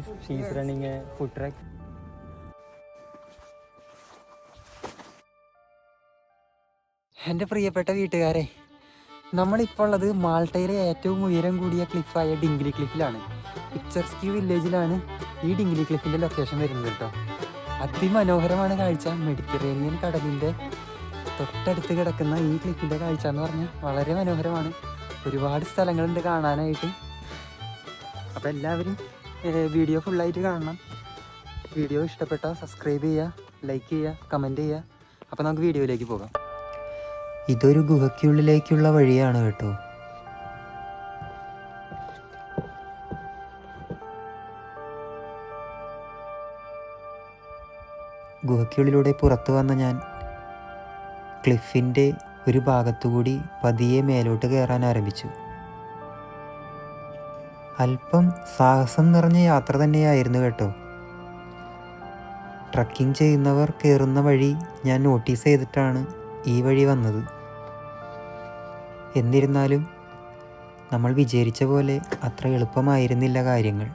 She's running food track എന്റെ പ്രിയപ്പെട്ട വീട്ടുകാരെ നമ്മളിപ്പോൾ ഉള്ളത് മാൾട്ടയിലെ ഏറ്റവും ഉയരം കൂടിയ ക്ലിഫായ ഡിംഗ്ലി ക്ലിഫിലാണ്. പിക്ചർസ്ക്യൂ വില്ലേജിലാണ് ഈ ഡിംഗ്ലി ക്ലിഫിന്റെ ലൊക്കേഷൻ വരുന്നത് കേട്ടോ. അതിമനോഹരമാണ് കാഴ്ച. മെഡിറ്ററേനിയൻ കടലിന്റെ തൊട്ടടുത്ത് കിടക്കുന്ന ഈ ക്ലിഫിന്റെ കാഴ്ച എന്ന് പറഞ്ഞാൽ വളരെ മനോഹരമാണ്. ഒരുപാട് സ്ഥലങ്ങളുണ്ട് കാണാനായിട്ട്. അപ്പോൾ എല്ലാവരും വീഡിയോ ഫുള്ളായിട്ട് കാണണം. വീഡിയോ ഇഷ്ടപ്പെട്ടാൽ സബ്സ്ക്രൈബ് ചെയ്യുക ലൈക്ക് ചെയ്യുക കമന്റ് ചെയ്യുക അപ്പോൾ നമുക്ക് വീഡിയോയിലേക്ക് പോകാം. ഇതൊരു ഗുഹയ്ക്കുള്ളിലേക്കുള്ള വഴിയാണ് കേട്ടോ. ഗുഹയ്ക്കുള്ളിലൂടെ പുറത്തു വന്ന ഞാൻ ക്ലിഫിന്റെ ഒരു ഭാഗത്തുകൂടി പതിയെ മേലോട്ട് കയറാൻ ആരംഭിച്ചു. അല്പം സാഹസം നിറഞ്ഞ യാത്ര തന്നെയായിരുന്നു കേട്ടോ. ട്രക്കിംഗ് ചെയ്യുന്നവർ കയറുന്ന വഴി ഞാൻ നോട്ടീസ് ചെയ്തിട്ടാണ് ഈ വഴി വന്നത്. എന്നിരുന്നാലും നമ്മൾ വിചാരിച്ച പോലെ അത്ര എളുപ്പമായിരുന്നില്ല കാര്യങ്ങൾ.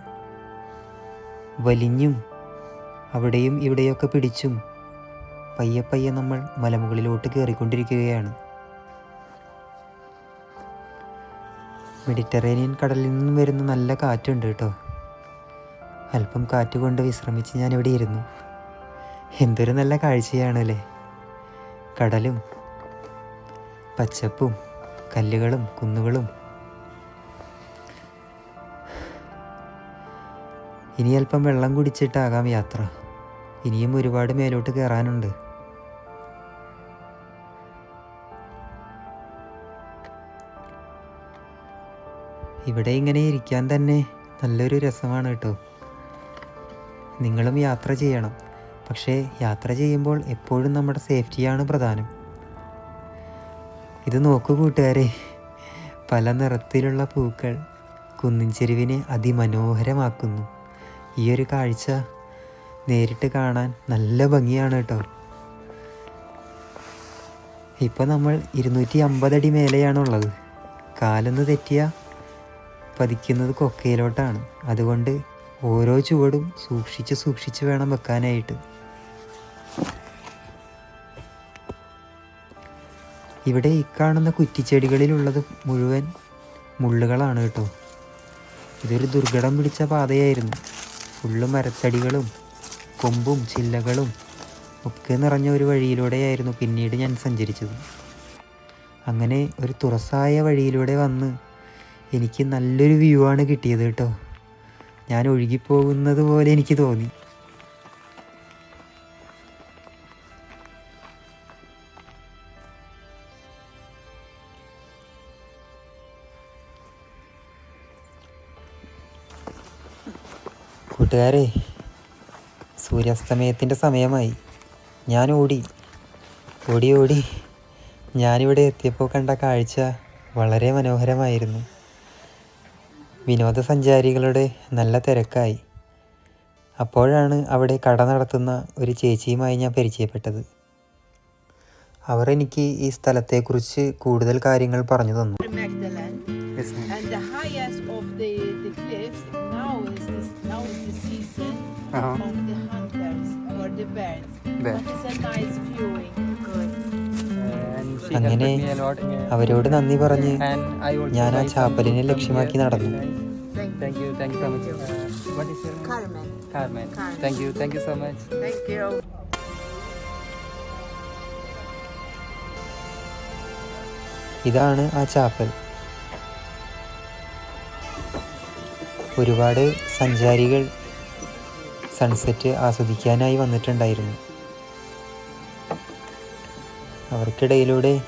വലിഞ്ഞും അവിടെയും ഇവിടെയൊക്കെ പിടിച്ചും പയ്യെ പയ്യെ നമ്മൾ മലമുകളിലോട്ട് കയറിക്കൊണ്ടിരിക്കുകയാണ്. മെഡിറ്ററേനിയൻ കടലിൽ നിന്നും വരുന്ന നല്ല കാറ്റുണ്ട് കേട്ടോ. അല്പം കാറ്റ് കൊണ്ട് വിശ്രമിച്ച് ഞാൻ ഇവിടെ ഇരുന്നു. എന്തൊരു നല്ല കാഴ്ചയാണല്ലേ കടലും പച്ചപ്പും കല്ലുകളും കുന്നുകളും. ഇനി അല്പം വെള്ളം കുടിച്ചിട്ടാകാം യാത്ര. ഇനിയും ഒരുപാട് മേലോട്ട് കയറാനുണ്ട് ഇവിടെ ഇങ്ങനെ ഇരിക്കാൻ തന്നെ നല്ലൊരു രസമാണ് കേട്ടോ. നിങ്ങളും യാത്ര ചെയ്യണം. പക്ഷേ യാത്ര ചെയ്യുമ്പോൾ എപ്പോഴും നമ്മുടെ സേഫ്റ്റിയാണ് പ്രധാനം. ഇത് നോക്കൂ കൂട്ടുകാരെ. പല നിറത്തിലുള്ള പൂക്കൾ കുന്നിൻ ചെരുവിനെ അതിമനോഹരമാക്കുന്നു. ഈ ഒരു കാഴ്ച നേരിട്ട് കാണാൻ നല്ല ഭംഗിയാണ് കേട്ടോ. ഇപ്പോൾ നമ്മൾ ഇരുന്നൂറ്റി അമ്പതടി മേലെയാണുള്ളത്. കാലൊന്ന് തെറ്റിയ പതിക്കുന്നത് കൊക്കയിലോട്ടാണ്. അതുകൊണ്ട് ഓരോ ചുവടും സൂക്ഷിച്ച് സൂക്ഷിച്ച് വേണം വെക്കാനായിട്ട്. ഇവിടെ ഈ കാണുന്ന കുറ്റിച്ചെടികളിലുള്ളത് മുഴുവൻ മുള്ളുകളാണ് കേട്ടോ. ഇതൊരു ദുർഘടം പിടിച്ച പാതയായിരുന്നു. ഫുള്ള് മരത്തടികളും കൊമ്പും ചില്ലകളും ഒക്കെ നിറഞ്ഞ ഒരു വഴിയിലൂടെയായിരുന്നു പിന്നീട് ഞാൻ സഞ്ചരിച്ചത്. അങ്ങനെ ഒരു തുറസായ വഴിയിലൂടെ വന്ന് എനിക്ക് നല്ലൊരു വ്യൂ ആണ് കിട്ടിയത് കേട്ടോ. ഞാൻ ഒഴുകിപ്പോകുന്നത് പോലെ എനിക്ക് തോന്നി. കൂട്ടുകാരെ സൂര്യാസ്തമയത്തിന്റെ സമയമായി. ഞാൻ ഓടി. ഓടി ഓടി. ഞാനിവിടെ എത്തിയപ്പോൾ കണ്ട കാഴ്ച വളരെ മനോഹരമായിരുന്നു. വിനോദസഞ്ചാരികളുടെ നല്ല തിരക്കായി. അപ്പോഴാണ് അവിടെ കട നടത്തുന്ന ഒരു ചേച്ചിയുമായി ഞാൻ പരിചയപ്പെട്ടത്. അവർ എനിക്ക് ഈ സ്ഥലത്തെക്കുറിച്ച് കൂടുതൽ കാര്യങ്ങൾ പറഞ്ഞു തന്നു. അങ്ങനെ അവരോട് നന്ദി പറഞ്ഞ് ഞാൻ ആ ചാപ്പലിനെ ലക്ഷ്യമാക്കി നടന്നു. ഇതാണ് ആ ചാപ്പൽ. ഒരുപാട് സഞ്ചാരികൾ സൺസെറ്റ് ആസ്വദിക്കാനായി വന്നിട്ടുണ്ടായിരുന്നു. അവർക്കിടയിലൂടെ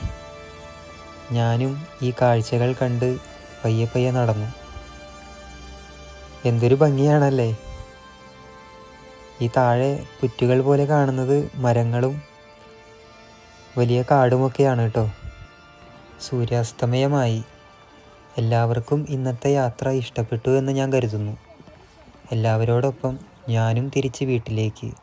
ഞാനും ഈ കാഴ്ചകൾ കണ്ട് പയ്യെ പയ്യെ നടന്നു. എന്തൊരു ഭംഗിയാണല്ലേ? ഈ താഴെ പുറ്റുകൾ പോലെ കാണുന്നത് മരങ്ങളും വലിയ കാടുമൊക്കെയാണ് കേട്ടോ. സൂര്യാസ്തമയമായി. എല്ലാവർക്കും ഇന്നത്തെ യാത്ര ഇഷ്ടപ്പെട്ടു എന്ന് ഞാൻ കരുതുന്നു. എല്ലാവരോടൊപ്പം ഞാനും തിരിച്ച് വീട്ടിലേക്ക്.